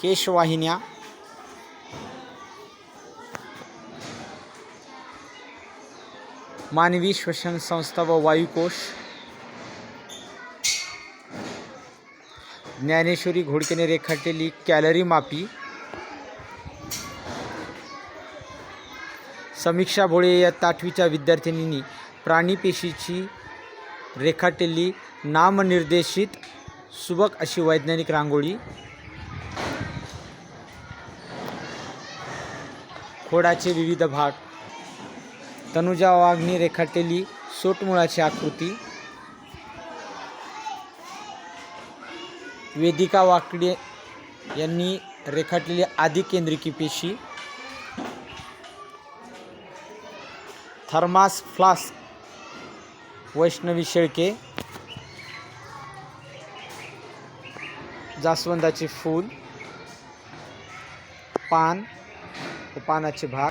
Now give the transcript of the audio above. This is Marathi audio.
केशवाहिन्या. मानवी श्वसन संस्था व वायुकोश. ज्ञानेश्वरी घोडकेने रेखाटलेली कॅलरी मापी. समीक्षा भोळे या ताठवीच्या विद्यार्थिनींनी प्राणीपेशीची रेखाटलेली नामनिर्देशित सुबक अशी वैज्ञानिक रांगोळी. खोडाचे विविध भाग. तनुजा वाघनी रेखाटलेली सोटमुळाची आकृती. वेदिका वाकडे यांनी रेखाटलेली आदिकेंद्रिकी पेशी. Thermos flask Vaishnavi Shelke. जास्वंदाचे फूल. पान. पानाचे भाग.